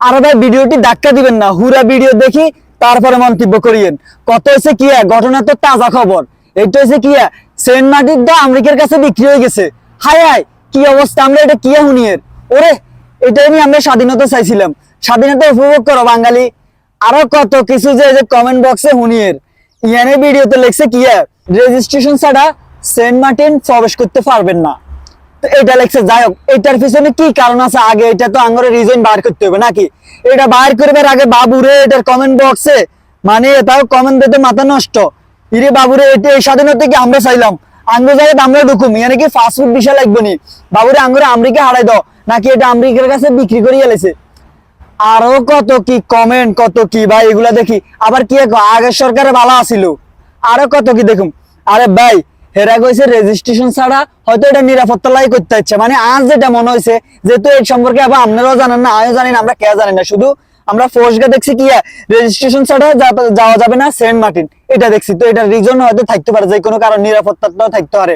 আর ভাই ভিডিওটি ধাক্কা দিবেন না, হুরা ভিডিও দেখি তারপরে মন্তব্য করিয়েন। কত হয়েছে কি ঘটনা তো তাজা খবর। এইটা হয়েছে কি সেন্ট মার্টিন তো আমেরিকার কাছে বিক্রি হয়ে গেছে। হায় হায়, কি অবস্থা? আমরা এটা কি হুনিয়ের ওরে এটাই নিয়ে আমরা স্বাধীনতা চাইছিলাম। স্বাধীনতা উপভোগ করো বাঙালি। আরও কত কিছু যে কমেন্ট বক্সে হুনিয়ের ইয়ানে ভিডিওতে লিখছে কি রেজিস্ট্রেশন ছাড়া সেন্ট মার্টিন প্রবেশ করতে পারবেন না। এটা লেখছে, যাই হোক এটার পিছনে কি কারণ আছে? আগে এটা তো আঙ্গরে রিজন বার করতে হবে নাকি? এটা বার করবার আগে বাবুরে এটার কমেন্ট বক্সে মানে তাও কমেন্ট দিতে মাথা নষ্ট। ইরে বাবুরে, এটা এই স্বাধীনতা কি আমরা চাইলাম? আঙ্গ জায়গায় আমরা ঢুকুম কি ফাস্ট ফুড বিষয় লাগবে নি? বাবুরে, আঙ্গুরে আমেরিকা হারাই দাও, নাকি এটা আমেরিকার কাছে বিক্রি করে এলেছে আরও কত কি কমেন্ট কত কি ভাই, এগুলা দেখি। আবার কি আগের সরকারে ভালো আছিল। আরও কত কি দেখুন আরে ভাই হেরা কইছে রেজিস্ট্রেশন ছাড়া হয়তো এটা নিরাপত্তা লাই করতে হচ্ছে মানে আজ যেটা মনে হয়েছে যেহেতু এই সম্পর্কে আবার আপনারাও জানেন না, আমিও জানি না, আমরা কে জানি না। শুধু আমরা ফোর্সকে দেখছি কি রেজিস্ট্রেশন ছাড়া যাওয়া যাবে না, সেন্ট মার্টিন। এটা দেখছি। তো এটা রিজন হয়তো থাকতে পারে, যে কোনো কারণ নিরাপত্তাটাও থাকতে পারে।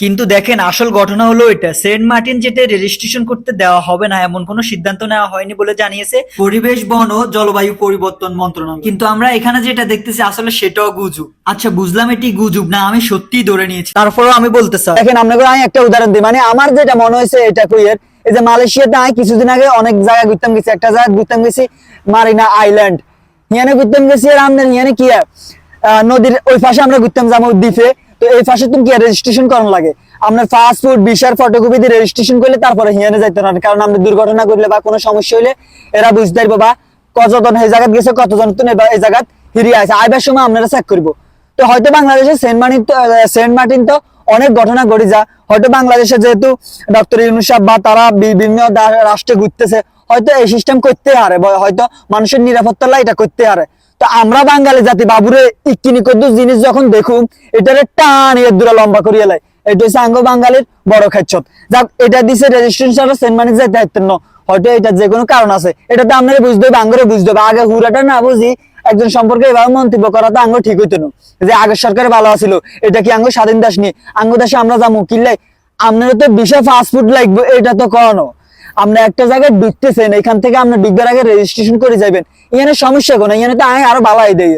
কিন্তু দেখেন, আসল ঘটনা হলো এটা। সেন্ট মার্টিন যেটা রেজিস্ট্রেশন করতে দেওয়া হবে না, এমন কোনো সিদ্ধান্ত নেওয়া হয়নি বলে জানিয়েছে পরিবেশ, বন ও জলবায়ু পরিবর্তন মন্ত্রণালয়। কিন্তু আমরা এখানে যেটা দেখতেছি, আসলে সেটাও গুজব। আচ্ছা বুঝলাম এটি গুজব। না, আমি সত্যিই ধরে নিয়েছি। তারপরেও আমি বলতে চাই। দেখেন, আপনাকে আমি একটা উদাহরণ দিই। মানে আমার যেটা মনে হয়েছে, এটা কইয়ের এই যে মালয়েশিয়াতে আমি কিছুদিন আগে অনেক জায়গায় ঘুরতাম গেছি। একটা জায়গায় ঘুরতাম গেছি, মারিনা আইল্যান্ড। হিয়ানে ঘুরতাম গেছি আর আমাদের হিয়ানে কি নদীর ওই পাশে আমরা ঘুরতাম যাব দ্বীপে। এই পাশে তুমি কি রেজিস্ট্রেশন করানো লাগে। আপনার ফুড বিশার ফটোকপি দিয়ে রেজিস্ট্রেশন করলে তারপরে হিয়ানে যাইতে না। কারণ আমরা দুর্ঘটনা করলে বা কোনো সমস্যা হইলে এরা বুঝতে পারব বা কতজন এই জায়গায় গেছে, কতজন তো এই জায়গায় হিরিয়ে আছে আইবার সময় আপনারা চেক করব। তো হয়তো বাংলাদেশে সেন্ট মার্টিন তো সেন্ট মার্টিন তো অনেক ঘটনা ঘটে যা। হয়তো বাংলাদেশে যেহেতু ডক্টর ইউনুস বা তারা বিভিন্ন রাষ্ট্রে ঘুরতেছে, হয়তো এই সিস্টেম করতে হারে হয়তো মানুষের নিরাপত্তা এটা করতে হারে। তো আমরা বাঙালি জাতি বাবুরে ইকিনি কদ্দুস জিনিস যখন দেখুম, এটারে টান এর দূরে লম্বা করিয়ে লাই এটা হচ্ছে আঙ্গ বাঙালির বড় খাচ্ছত। যাক, এটা দিছে রেজিস্ট্রেশন ছাড়া সেন্ট যাইতে হাইতেন না। হয়তো এটা যে কোনো কারণ আছে। এটা তো আপনারা বুঝতে হবে আঙ্গরে বুঝতে হবে আগে হুরাটা না বুঝি, একজন সম্পর্কে এভাবে মন্তব্য করা তো আঙ্গ ঠিক হইতো যে আগের সরকারে ভালো আছিল, এটা কি আঙ্গ স্বাধীন দাস নি? আঙ্গ দেশে আমরা যাব কিনলাই আপনারা তো বিশাল ফাস্ট ফুড লাগবে, এটা তো করানো আপনি একটা জায়গায় ঢুকতেছেন এখান থেকে আপনি ঢুকবার আগে রেজিস্ট্রেশন করে যাবেন এখানে সমস্যা কোনো এখানে তো আমি আরও ভালো দেয়।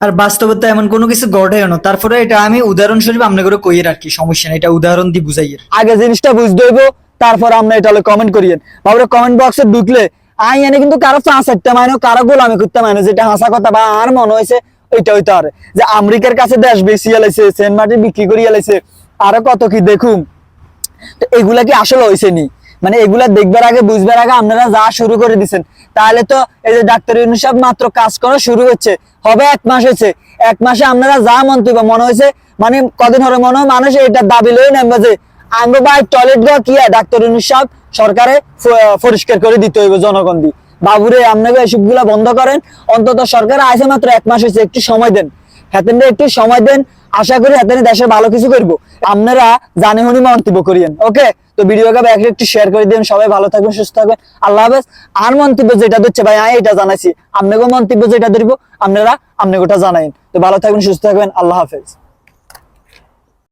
আর বাস্তবতা এমন কোনো কিছু ঘটেও না। তারপরে এটা আমি উদাহরণস্বরূপ আপনাকে করে কইয়ের আর কি সমস্যা নেই এটা উদাহরণ দিয়ে বুঝাইয়ের। আগে জিনিসটা বুঝতে হইব তারপর আমরা এটা কমেন্ট করিয়েন। বাবুরে কমেন্ট বক্সে ঢুকলে আই এনে কিন্তু কারও পাঁচ একটা মাইনো কারও গোলামি করতে মাইনো যেটা হাসা কথা বা আর মনে হয়েছে ওইটা হইতে পারে। যে আমেরিকার কাছে দেশ বেশি এলাইছে সেন্ট মার্টিন বিক্রি করে এলাইছে আরও কত কি দেখুন তো এগুলা কি আসলে হয়েছে নি? মানে এগুলা দেখবার আগে, বুঝবার আগে আপনারা যা শুরু করে দিছেন। তাহলে তো এই যে ডাক্তার ইউনুস মাত্র কাজ করা শুরু হচ্ছে, হবে এক মাস হয়েছে। এক মাসে আপনারা যা মন্তব্য মনে হয়েছে মানে কদিন হরে মনে হয় মানুষ এটা দাবি লই নেবে যে আঙ্গ ভাই টয়লেট গা কি ডাক্তার ইউনুস সাহেব সরকারে পরিষ্কার করে দিতে হইবে জনগণ দি বাবুরে, আপনাকে এসবগুলা বন্ধ করেন, অন্তত সরকার আইসে মাত্র এক মাস হয়েছে, একটু সময় দেন। হাতেন একটু সময় দেন। আশা করি হেতেন দেশের ভালো কিছু করব। আপনারা জানে হনি মন্তব্য করিয়েন। ওকে? তো ভিডিওকে একটা একটু শেয়ার করে দিন সবাই ভালো থাকবেন, সুস্থ থাকবেন। আল্লাহ হাফেজ। আর মন্তব্য যেটা দিচ্ছে ভাই এটা জানাইছি। আপনাকেও মন্তব্য যেটা ধরবো, আপনারা আপনাকে ওটা জানাইন। তো ভালো থাকবেন, সুস্থ থাকবেন। আল্লাহ হাফেজ।